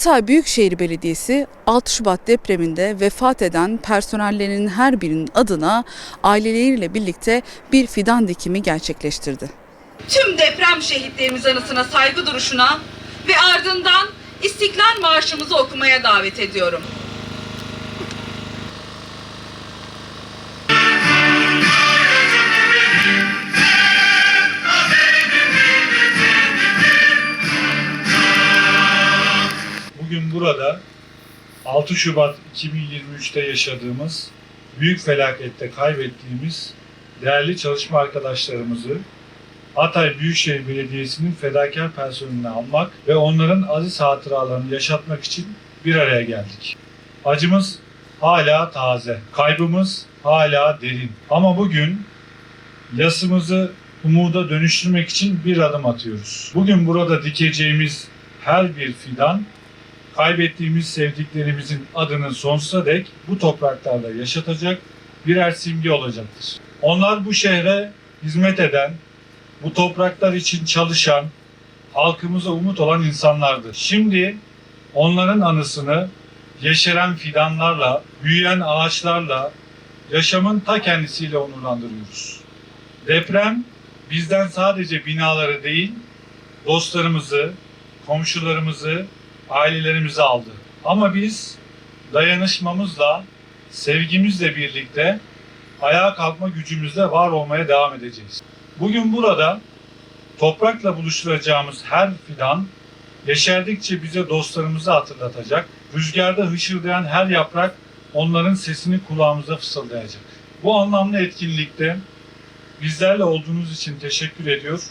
Hatay Büyükşehir Belediyesi 6 Şubat depreminde vefat eden personellerinin her birinin adına aileleriyle birlikte bir fidan dikimi gerçekleştirdi. tüm deprem şehitlerimiz anısına saygı duruşuna ve ardından İstiklal Marşımızı okumaya davet ediyorum. Burada 6 Şubat 2023'te yaşadığımız büyük felakette kaybettiğimiz değerli çalışma arkadaşlarımızı Hatay Büyükşehir Belediyesi'nin fedakar personelini almak ve onların aziz hatıralarını yaşatmak için bir araya geldik. Acımız hala taze, kaybımız hala derin. Ama bugün yasımızı umuda dönüştürmek için bir adım atıyoruz. Bugün burada dikeceğimiz her bir fidan kaybettiğimiz sevdiklerimizin adını sonsuza dek bu topraklarda yaşatacak birer simge olacaktır. Onlar bu şehre hizmet eden, bu topraklar için çalışan, halkımıza umut olan insanlardır. Şimdi onların anısını yeşeren fidanlarla, büyüyen ağaçlarla, yaşamın ta kendisiyle onurlandırıyoruz. Deprem bizden sadece binaları değil, dostlarımızı, komşularımızı, ailelerimizi aldı. Ama biz dayanışmamızla, sevgimizle birlikte ayağa kalkma gücümüzle var olmaya devam edeceğiz. Bugün burada toprakla buluşturacağımız her fidan yeşerdikçe bize dostlarımızı hatırlatacak. Rüzgarda hışırdayan her yaprak onların sesini kulağımıza fısıldayacak. Bu anlamlı etkinlikte bizlerle olduğunuz için teşekkür ediyor.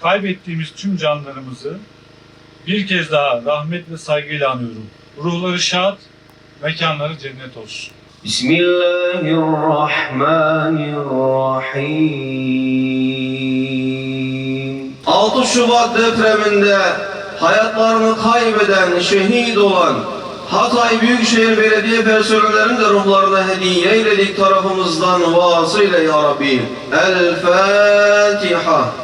Kaybettiğimiz tüm canlarımızı bir kez daha rahmet ve saygıyla anıyorum. Ruhları şad, mekanları cennet olsun. Bismillahirrahmanirrahim. 6 Şubat depreminde hayatlarını kaybeden, şehit olan Hatay Büyükşehir Belediye personellerinin de ruhlarına hediye eyledik tarafımızdan vasıyla ya Rabbi. El Fatiha.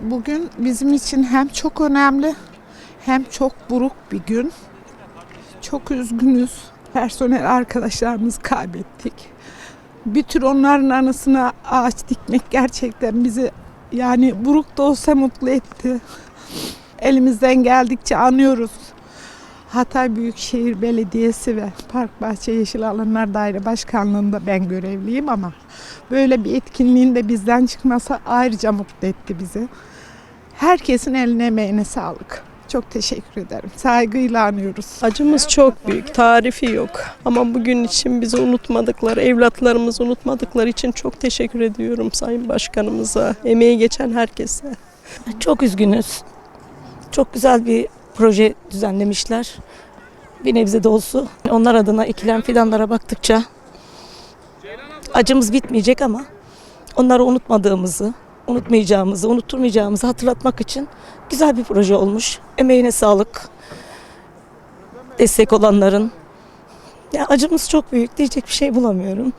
Bugün bizim için hem çok önemli hem çok buruk bir gün. Çok üzgünüz. Personel arkadaşlarımızı kaybettik. Bir tür onların anısına ağaç dikmek gerçekten bizi yani buruk da olsa mutlu etti. Elimizden geldikçe anıyoruz. Hatay Büyükşehir Belediyesi ve Park Bahçe Yeşil Alanlar Daire Başkanlığı'nda ben görevliyim ama böyle bir etkinliğin de bizden çıkması ayrıca mutlu etti bizi. Herkesin eline emeğine sağlık. Çok teşekkür ederim. Saygıyla anıyoruz. Acımız çok büyük, tarifi yok. Ama bugün için bizi unutmadıkları, evlatlarımızı unutmadıkları için çok teşekkür ediyorum Sayın Başkanımıza, emeği geçen herkese. Çok üzgünüz. Çok güzel bir proje düzenlemişler. Bir nebze de olsun. Onlar adına ekilen fidanlara baktıkça acımız bitmeyecek ama onları unutmadığımızı, unutmayacağımızı, unutturmayacağımızı hatırlatmak için güzel bir proje olmuş. Emeğine sağlık. Destek olanların. Ya acımız çok büyük diyecek bir şey bulamıyorum.